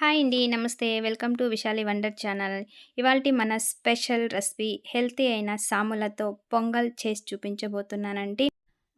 Hi అండి నమస్తే. Welcome to Vishali wonder channel. ఇవాళ మన స్పెషల్ రెసిపీ హెల్తీ అయిన సాములతో పొంగల్ చేసి చూపించబోతున్నానండి.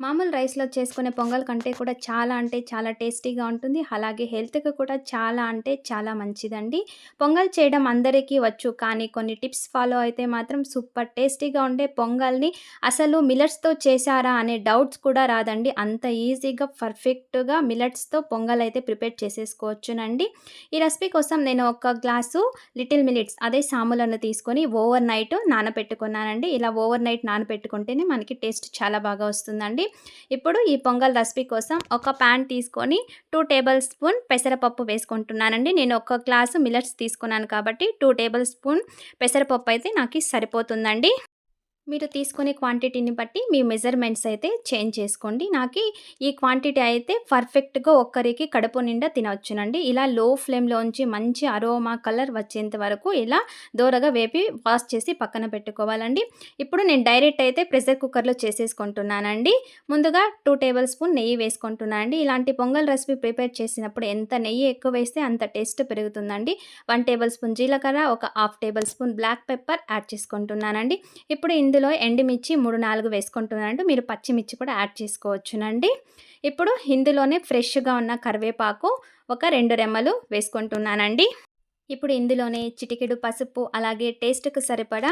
మామూలు రైస్లో చేసుకునే పొంగల్ కంటే కూడా చాలా అంటే చాలా టేస్టీగా ఉంటుంది. అలాగే హెల్త్కి కూడా చాలా అంటే చాలా మంచిదండి. పొంగల్ చేయడం అందరికీ వచ్చు కానీ కొన్ని టిప్స్ ఫాలో అయితే మాత్రం సూపర్ టేస్టీగా ఉండే పొంగల్ని అసలు మిలట్స్తో చేశారా అనే డౌట్స్ కూడా రాదండి. అంత ఈజీగా పర్ఫెక్ట్గా మిలట్స్తో పొంగల్ అయితే ప్రిపేర్ చేసేసుకోవచ్చునండి. ఈ రెసిపీ కోసం నేను ఒక గ్లాసు లిటిల్ మిలిట్స్ అదే సాములను తీసుకొని ఓవర్ నైట్ నానబెట్టుకున్నానండి. ఇలా ఓవర్ నైట్ నానబెట్టుకుంటేనే మనకి టేస్ట్ చాలా బాగా వస్తుందండి. ఇప్పుడు ఈ పొంగల్ రెసిపీ కోసం ఒక ప్యాన్ తీసుకొని టూ టేబుల్ స్పూన్ పెసరపప్పు వేసుకుంటున్నానండి. నేను ఒక గ్లాసు మిలట్స్ తీసుకున్నాను కాబట్టి టూ టేబుల్ స్పూన్ పెసరపప్పు అయితే నాకు సరిపోతుందండి. మీరు తీసుకునే క్వాంటిటీని బట్టి మీ మెజర్మెంట్స్ అయితే చేంజ్ చేసుకోండి. నాకు ఈ క్వాంటిటీ అయితే పర్ఫెక్ట్గా ఒక్కరికి కడుపు నిండా తినవచ్చునండి. ఇలా లో ఫ్లేమ్లోంచి మంచి అరోమా కలర్ వచ్చేంత వరకు ఇలా దూరగా వేపి వాష్ చేసి పక్కన పెట్టుకోవాలండి. ఇప్పుడు నేను డైరెక్ట్ అయితే ప్రెషర్ కుక్కర్లో చేసేసుకుంటున్నానండి. ముందుగా టూ టేబుల్ స్పూన్ నెయ్యి వేసుకుంటున్నానండి. ఇలాంటి పొంగల్ రెసిపీ ప్రిపేర్ చేసినప్పుడు ఎంత నెయ్యి ఎక్కువ వేస్తే అంత టేస్ట్ పెరుగుతుందండి. వన్ టేబుల్ స్పూన్ జీలకర్ర ఒక half tablespoon black pepper add చేసుకుంటున్నానండి. ఇప్పుడు ఇందులో ఎండుమిర్చి మూడు నాలుగు వేసుకుంటున్నానండి. మీరు పచ్చిమిర్చి కూడా యాడ్ చేసుకోవచ్చునండి. ఇప్పుడు ఇందులోనే ఫ్రెష్గా ఉన్న కరివేపాకు ఒక రెండు రెమ్మలు వేసుకుంటున్నానండి. ఇప్పుడు ఇందులోనే చిటికెడు పసుపు అలాగే టేస్ట్కి సరిపడా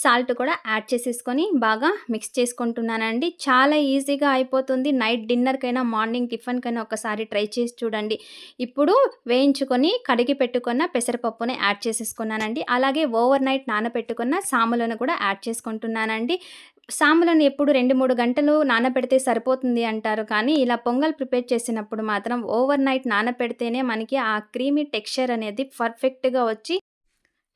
సాల్ట్ కూడా యాడ్ చేసేసుకొని బాగా మిక్స్ చేసుకుంటున్నానండి. చాలా ఈజీగా అయిపోతుంది. నైట్ డిన్నర్కైనా మార్నింగ్ టిఫిన్కైనా ఒకసారి ట్రై చేసి చూడండి. ఇప్పుడు వేయించుకొని కడిగి పెట్టుకున్న పెసరపప్పుని యాడ్ చేసేసుకున్నానండి. అలాగే ఓవర్ నైట్ నానబెట్టుకున్న సాములను కూడా యాడ్ చేసుకుంటున్నానండి. సాములను ఎప్పుడు రెండు మూడు గంటలు నానబెడితే సరిపోతుంది అంటారు. కానీ ఇలా పొంగల్ ప్రిపేర్ చేసినప్పుడు మాత్రం ఓవర్ నైట్ నానబెడితేనే మనకి ఆ క్రీమీ టెక్స్చర్ అనేది పర్ఫెక్ట్గా వచ్చి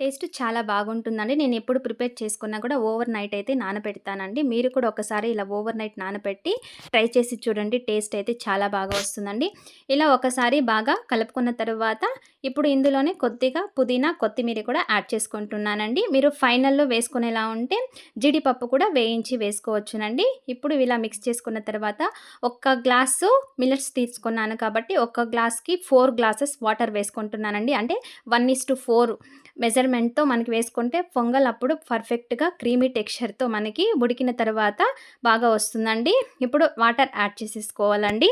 టేస్ట్ చాలా బాగుంటుందండి. నేను ఎప్పుడు ప్రిపేర్ చేసుకున్నా కూడా ఓవర్ నైట్ అయితే నానబెడతానండి. మీరు కూడా ఒకసారి ఇలా ఓవర్ నైట్ నానబెట్టి ట్రై చేసి చూడండి. టేస్ట్ అయితే చాలా బాగా వస్తుందండి. ఇలా ఒకసారి బాగా కలుపుకున్న తర్వాత ఇప్పుడు ఇందులోనే కొద్దిగా పుదీనా కొత్తిమీర కూడా యాడ్ చేసుకుంటున్నానండి. మీరు ఫైనల్లో వేసుకునేలా ఉంటే జీడిపప్పు కూడా వేయించి వేసుకోవచ్చునండి. ఇప్పుడు ఇలా మిక్స్ చేసుకున్న తర్వాత ఒక్క గ్లాసు మిల్లెట్స్ తీసుకున్నాను కాబట్టి ఒక్క గ్లాస్కి ఫోర్ గ్లాసెస్ వాటర్ వేసుకుంటున్నానండి. అంటే వన్ ఇస్ టు ఫోర్ మెజర్మెంట్తో మనకి వేసుకుంటే పొంగల్ అప్పుడు పర్ఫెక్ట్గా క్రీమీ టెక్స్చర్తో మనకి ఉడికిన తర్వాత బాగా వస్తుందండి. ఇప్పుడు వాటర్ యాడ్ చేసేసుకోవాలండి.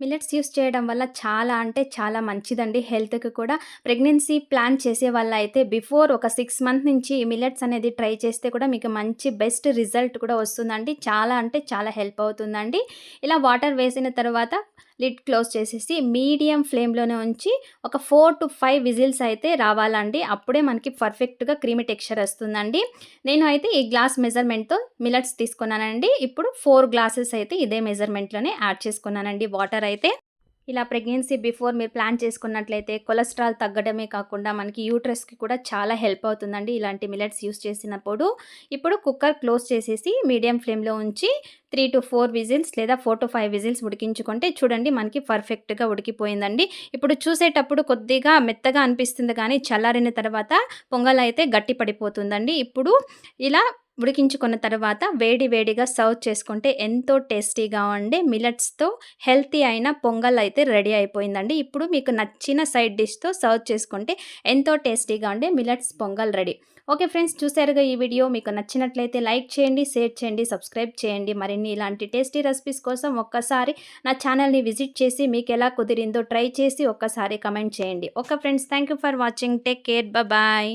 మిల్లెట్స్ యూస్ చేయడం వల్ల చాలా అంటే చాలా మంచిదండి. హెల్త్కి కూడా ప్రెగ్నెన్సీ ప్లాన్ చేసే వల్ల అయితే బిఫోర్ ఒక సిక్స్ మంత్ నుంచి మిల్లెట్స్ అనేది ట్రై చేస్తే కూడా మీకు మంచి బెస్ట్ రిజల్ట్ కూడా వస్తుందండి. చాలా అంటే చాలా హెల్ప్ అవుతుందండి. ఇలా వాటర్ వేసిన తర్వాత లిడ్ క్లోజ్ చేసేసి మీడియం ఫ్లేమ్లోనే ఉంచి ఒక ఫోర్ టు ఫైవ్ విజిల్స్ అయితే రావాలండి. అప్పుడే మనకి పర్ఫెక్ట్గా క్రీమీ టెక్స్చర్ వస్తుందండి. నేను అయితే ఈ గ్లాస్ మెజర్మెంట్తో మిలట్స్ తీసుకున్నానండి. ఇప్పుడు ఫోర్ గ్లాసెస్ అయితే ఇదే మెజర్మెంట్లోనే యాడ్ చేసుకున్నానండి వాటర్ అయితే. ఇలా ప్రెగ్నెన్సీ బిఫోర్ మీరు ప్లాన్ చేసుకున్నట్లయితే కొలెస్ట్రాల్ తగ్గడమే కాకుండా మనకి యూట్రస్కి కూడా చాలా హెల్ప్ అవుతుందండి. ఇలాంటి మిలెట్స్ యూస్ చేసినప్పుడు ఇప్పుడు కుక్కర్ క్లోజ్ చేసేసి మీడియం ఫ్లేమ్లో ఉంచి త్రీ టు ఫోర్ విజిల్స్ లేదా ఫోర్ టు ఫైవ్ విజిల్స్ ఉడికించుకుంటే చూడండి మనకి పర్ఫెక్ట్గా ఉడికిపోయిందండి. ఇప్పుడు చూసేటప్పుడు కొద్దిగా మెత్తగా అనిపిస్తుంది కానీ చల్లారిన తర్వాత పొంగల్ అయితే గట్టి పడిపోతుందండి ఇప్పుడు ఇలా ఉడికించుకున్న తర్వాత వేడి వేడిగా సర్వ్ చేసుకుంటే ఎంతో టేస్టీగా ఉండే మిలట్స్తో హెల్తీ అయిన పొంగల్ అయితే రెడీ అయిపోయిందండి. ఇప్పుడు మీకు నచ్చిన సైడ్ డిష్తో సర్వ్ చేసుకుంటే ఎంతో టేస్టీగా ఉండే millets pongal ready. Okay friends చూసారుగా ఈ వీడియో. మీకు నచ్చినట్లయితే లైక్ చేయండి షేర్ చేయండి సబ్స్క్రైబ్ చేయండి. మరిన్ని ఇలాంటి టేస్టీ రెసిపీస్ కోసం ఒక్కసారి నా ఛానల్ని విజిట్ చేసి మీకు ఎలా కుదిరిందో ట్రై చేసి ఒక్కసారి కమెంట్ చేయండి. Okay friends thank for watching. Take care. Bye.